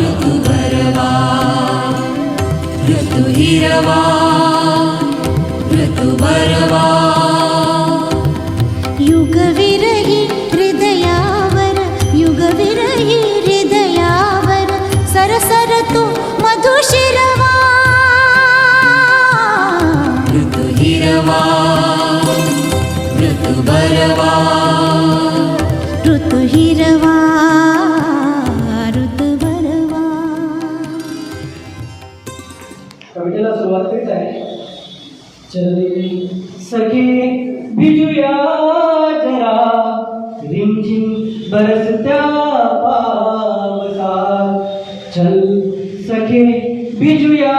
ऋतु ऋतु हिरवा ऋतु बावा युग वीर हृदयावन युग सरसरतु मधुशीर ऋतु हिरवा ऋतु बा ऋतु हीरवा। कवितेला सुरुवात करीत सके बिजुया जरा रिमझिम बरसत्या पावसात चल सके भिजूया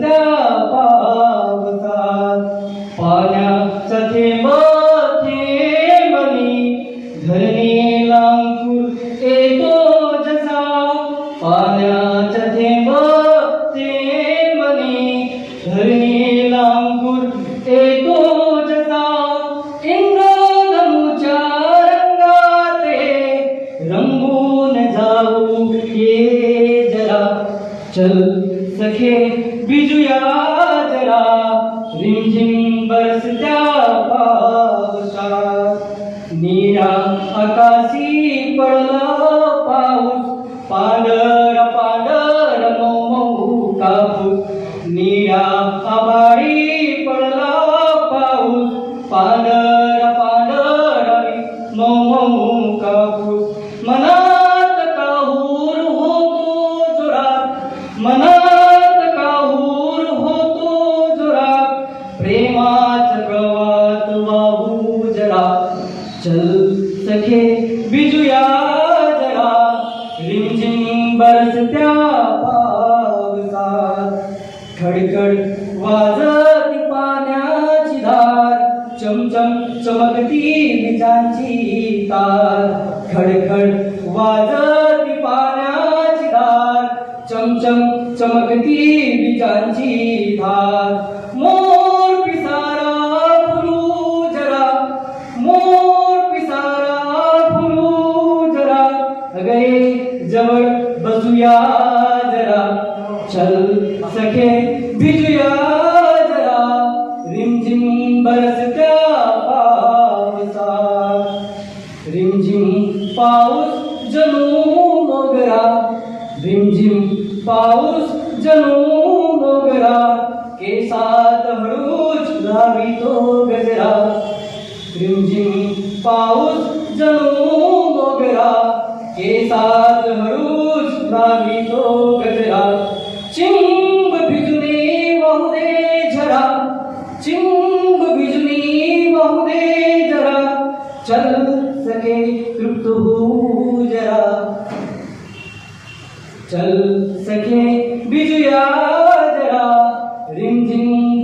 的 बिजुया जरा रिमझिम बरसत्या पावसात नीरा आकाशी पडला पाऊस पांढर पांढर मऊ मऊ कापूस नीरा आभाळी पडला पाऊस पांढर पांढर चल सखे बिजुया जरा रिमझिम बरसत्या पावसात. खडखड वाजती पाण्याची धार चमचम चमकती विजांची तार. खडखड वाजती पाण्याची धार चमचम चमकती विजांची धार. मोर पिसार बसूया जरा, चल सखे भिजूया जरा, रिमझिम बरसत्या पावसात रिमझिम पाऊस जणू मोगरा, रिमझिम पाऊस जणू मोगरा केसात हळूच लावी तो गजरा। रिमझिम पाऊस जणू मोगरा केसात हळूच लावी तो गजरा। चिंब भिजूने वाहू दे झरा चिंब भिजूने वाहू जरा। चल सके तृप्त होऊ जरा। चल सखे बिजुया जरा। रिमझिम